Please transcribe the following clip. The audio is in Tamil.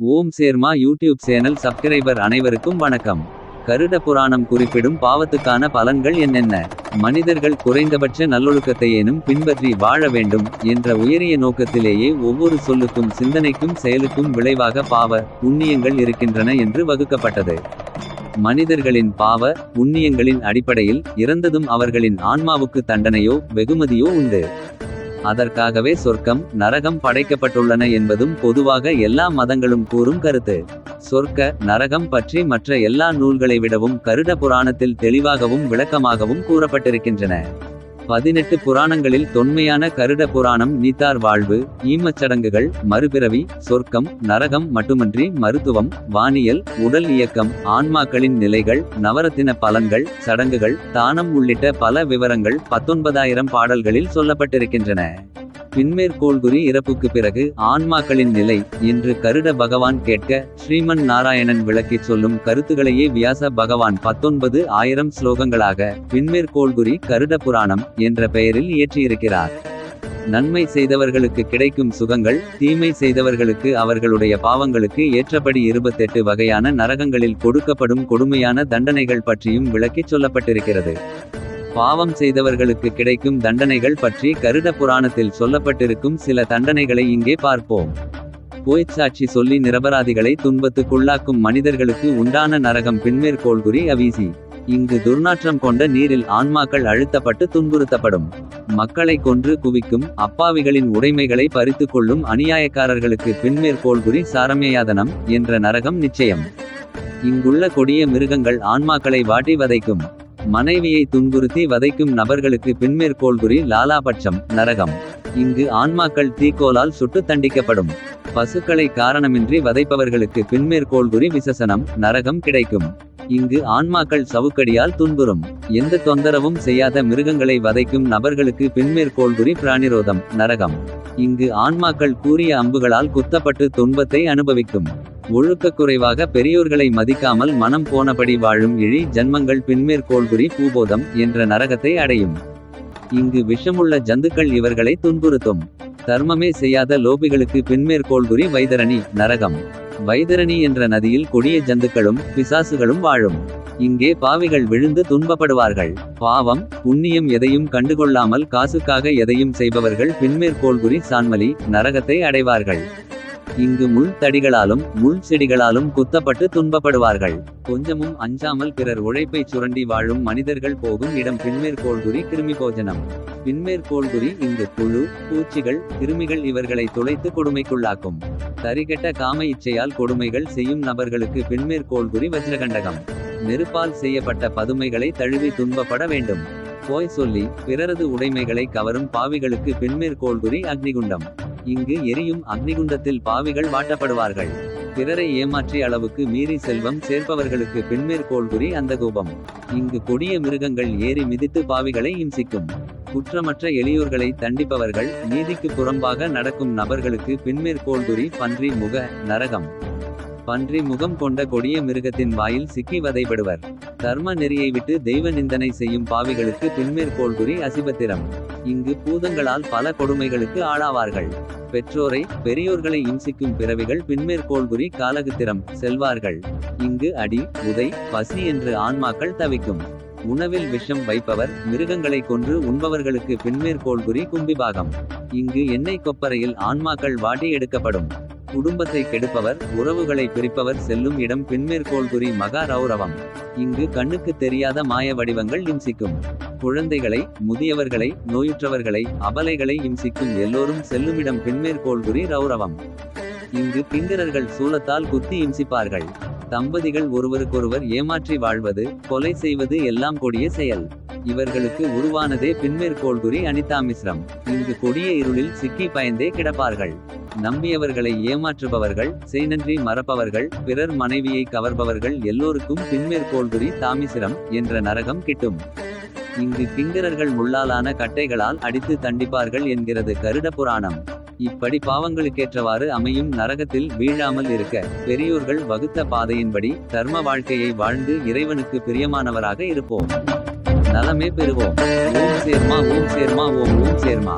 ஓம் சேர்மா யூடியூப் சேனல் சப்ஸ்கிரைபர் அனைவருக்கும் வணக்கம். கருட புராணம் குறிப்பிடும் பாவத்துக்கான பலன்கள் என்னென்ன? மனிதர்கள் குறைந்தபட்ச நல்லொழுக்கத்தையேனும் பின்பற்றி வாழ வேண்டும் என்ற உயரிய நோக்கத்திலேயே ஒவ்வொரு சொல்லுக்கும் சிந்தனைக்கும் செயலுக்கும் விளைவாக பாவ புண்ணியங்கள் இருக்கின்றன என்று வகுக்கப்பட்டது. மனிதர்களின் பாவ புண்ணியங்களின் அடிப்படையில் இறந்ததும் அவர்களின் ஆன்மாவுக்கு தண்டனையோ வெகுமதியோ உண்டு. அதற்காகவே சொர்க்கம் நரகம் படைக்கப்பட்டுள்ளன என்பதும் பொதுவாக எல்லா மதங்களும் கூறும் கருத்து. சொர்க்க நரகம் பற்றி மற்ற எல்லா நூல்களை விடவும் கருட புராணத்தில் தெளிவாகவும் விளக்கமாகவும் கூறப்பட்டிருக்கின்றன. பதினெட்டு புராணங்களில் தொன்மையான கருட புராணம் நீத்தார் வாழ்வு ஈமச்சடங்குகள் மறுபிறவி சொர்க்கம் நரகம் மட்டுமன்றி மருத்துவம் வானியல் உடல் இயக்கம் ஆன்மாக்களின் நிலைகள் நவரத்தின பலன்கள் சடங்குகள் தானம் உள்ளிட்ட பல விவரங்கள் பத்தொன்பதாயிரம் பாடல்களில் சொல்லப்பட்டிருக்கின்றன. பின்மேற்கோள்குறி இறப்புக்கு பிறகு ஆன்மாக்களின் நிலை என்று கருட பகவான் கேட்க ஸ்ரீமன் நாராயணன் விளக்கிச் சொல்லும் கருத்துகளையே வியாச பகவான் பத்தொன்பது ஆயிரம் ஸ்லோகங்களாக பின்மேற்கோள்குறி கருட புராணம் என்ற பெயரில் இயற்றியிருக்கிறார். நன்மை செய்தவர்களுக்கு கிடைக்கும் சுகங்கள் தீமை செய்தவர்களுக்கு அவர்களுடைய பாவங்களுக்கு ஏற்றபடி இருபத்தெட்டு வகையான நரகங்களில் கொடுக்கப்படும் கொடுமையான தண்டனைகள் பற்றியும் விளக்கிச் சொல்லப்பட்டிருக்கிறது. பாவம் செய்தவர்களுக்கு கிடைக்கும் தண்டனைகள் பற்றி கருட புராணத்தில் சொல்லப்பட்டிருக்கும் சில தண்டனைகளை இங்கே பார்ப்போம். போய்ச்சாட்சி சொல்லி நிரபராதிகளை துன்பத்துக்குள்ளாக்கும் மனிதர்களுக்கு உண்டான நரகம் பின்மேற்கோள்குறி அவீசி. இங்கு துர்நாற்றம் கொண்ட நீரில் ஆன்மாக்கள் அழுத்தப்பட்டு துன்புறுத்தப்படும். மக்களை கொன்று குவிக்கும் அப்பாவிகளின் உடைமைகளை பறித்து கொள்ளும் அநியாயக்காரர்களுக்கு பின்மேற்கோள்குறி சாரமேயாதனம் என்ற நரகம் நிச்சயம். இங்குள்ள கொடிய மிருகங்கள் ஆன்மாக்களை வாட்டி வதைக்கும். மனைவியை துன்புறுத்தி வதைக்கும் நபர்களுக்கு பின்மேற்கோள்குறி லாலாபட்சம் நரகம். இங்கு ஆன்மாக்கள் தீக்கோலால் சுட்டு தண்டிக்கப்படும். பசுக்களை காரணமின்றி வதைப்பவர்களுக்கு பின்மேற்கோள்குறி விசசனம் நரகம் கிடைக்கும். இங்கு ஆன்மாக்கள் சவுக்கடியால் துன்புறும். எந்த தொந்தரவும் செய்யாத மிருகங்களை வதைக்கும் நபர்களுக்கு பின்மேற்கோள்குறி பிராணிரோதம் நரகம். இங்கு ஆன்மாக்கள் கூறிய அம்புகளால் குத்தப்பட்டு துன்பத்தை அனுபவிக்கும். ஒழுக்கக்குறைவாக பெரியோர்களை மதிக்காமல் மனம் போனபடி வாழும் இழி ஜன்மங்கள் பின்மேற்கோள்குறி பூபோதம் என்ற நரகத்தை அடையும். இங்கு விஷமுள்ள ஜந்துக்கள் இவர்களை துன்புறுத்தும். தர்மமே செய்யாத லோபிகளுக்கு பின்மேற்கோள்குறி வைதரணி நரகம். வைதரணி என்ற நதியில் கொடிய ஜந்துக்களும் பிசாசுகளும் வாழும். இங்கே பாவிகள் விழுந்து துன்பப்படுவார்கள். பாவம் புண்ணியம் எதையும் கண்டுகொள்ளாமல் காசுக்காக எதையும் செய்பவர்கள் பின்மேற்கோள்குறி சான்மலி நரகத்தை அடைவார்கள். இங்கு முள் தடிகளாலும் முள் செடிகளாலும் குத்தப்பட்டு துன்பப்படுவார்கள். கொஞ்சமும் அஞ்சாமல் பிறர் உழைப்பை சுரண்டி வாழும் மனிதர்கள் போகும் இடம் பின்மேற்கோள்குறி கிருமி போஜனம் பின்மேற்கோள்குறி இங்கு புழு பூச்சிகள் கிருமிகள் இவர்களை துளைத்து கொடுமைக்குள்ளாக்கும். தரிகட்ட காம இச்சையால் கொடுமைகள் செய்யும் நபர்களுக்கு பின்மேற்கோள்குறி வஜ்ரகண்டகம். நெருப்பால் செய்யப்பட்ட பதுமைகளை தழுவி துன்பப்பட வேண்டும். போய் சொல்லி பிறரது உடைமைகளை கவரும் பாவிகளுக்கு பின்மேற்கோள்குறி அக்னிகுண்டம். இங்கு எரியும் அக்னிகுண்டத்தில் பாவிகள் வாட்டப்படுவார்கள். பிறரை ஏமாற்றிய அளவுக்கு மீறி செல்வம் சேர்ப்பவர்களுக்கு பின்மேற்கோள்குறி அந்த கோபம். இங்கு கொடிய மிருகங்கள் ஏறி மிதித்து பாவிகளை இம்சிக்கும். குற்றமற்ற எளியோர்களை தண்டிப்பவர்கள் நீதிக்கு புறம்பாக நடக்கும் நபர்களுக்கு பின்மேற்கோள்குறி பன்றி முக நரகம். பன்றி முகம் கொண்ட கொடிய மிருகத்தின் வாயில் சிக்கி வதைபடுவர். தர்ம நெறியை விட்டு தெய்வ நிந்தனை செய்யும் பாவிகளுக்கு பின்மேற்கோள்குறி அசிபத்திரம். இங்கு பூதங்களால் பல கொடுமைகளுக்கு ஆளாவார்கள். பெற்றோரை பெரியோர்களை இம்சிக்கும் பிறவிகள் பின்மேற்கோள்குறி காலகுத்திரம் செல்வார்கள். இங்கு அடி உதை பசி என்று ஆன்மாக்கள் தவிக்கும். உணவில் விஷம் வைப்பவர் மிருகங்களை கொன்று உண்பவர்களுக்கு பின்மேற்கோள்குறி கும்பிபாகம். இங்கு எண்ணெய் கொப்பரையில் ஆன்மாக்கள் வாட்டி எடுக்கப்படும். குடும்பத்தை கெடுப்பவர் உறவுகளை பிரிப்பவர் செல்லும் இடம் பின்மேற்கோள்குறி மகா ரௌரவம். இங்கு கண்ணுக்கு தெரியாத மாய வடிவங்கள் இம்சிக்கும். குழந்தைகளை முதியவர்களை நோயுற்றவர்களை அபலைகளை இம்சிக்கும் எல்லோரும் செல்லுமிடம் பின்மேற்கோள்குறி ரௌரவம். இங்கு பிங்கரர்கள் சூலத்தால் குத்தி இம்சிப்பார்கள். தம்பதிகள் ஒருவருக்கொருவர் ஏமாற்றி வாழ்வது கொலை செய்வது எல்லாம் கொடிய செயல். இவர்களுக்கு உருவானதே பின்மேற்கோள்குறி அனிதாமிஸ்ரம் இங்கு கொடிய இருளில் சிக்கி பயந்தே கிடப்பார்கள். நம்பியவர்களை ஏமாற்றுபவர்கள் செய்நன்றி மறப்பவர்கள் பிறர் மனைவியை கவர்பவர்கள் எல்லோருக்கும் பின்மேற்கோள்குறி தாமிசிரம் என்ற நரகம் கிட்டும். இங்கு கிங்கரர்கள் முள்ளாலான கட்டைகளால் அடித்து தண்டிப்பார்கள் என்கிறது கருட புராணம். இப்படி பாவங்களுக்கேற்றவாறு அமையும் நரகத்தில் வீழாமல் இருக்க பெரியோர்கள் வகுத்த பாதையின்படி தர்ம வாழ்க்கையை வாழ்ந்து இறைவனுக்கு பிரியமானவராக இருப்போம். நலமே பெறுவோம். ஓம் சேர்மா ஓம் சேர்மா ஓம் ஓம் சேர்மா.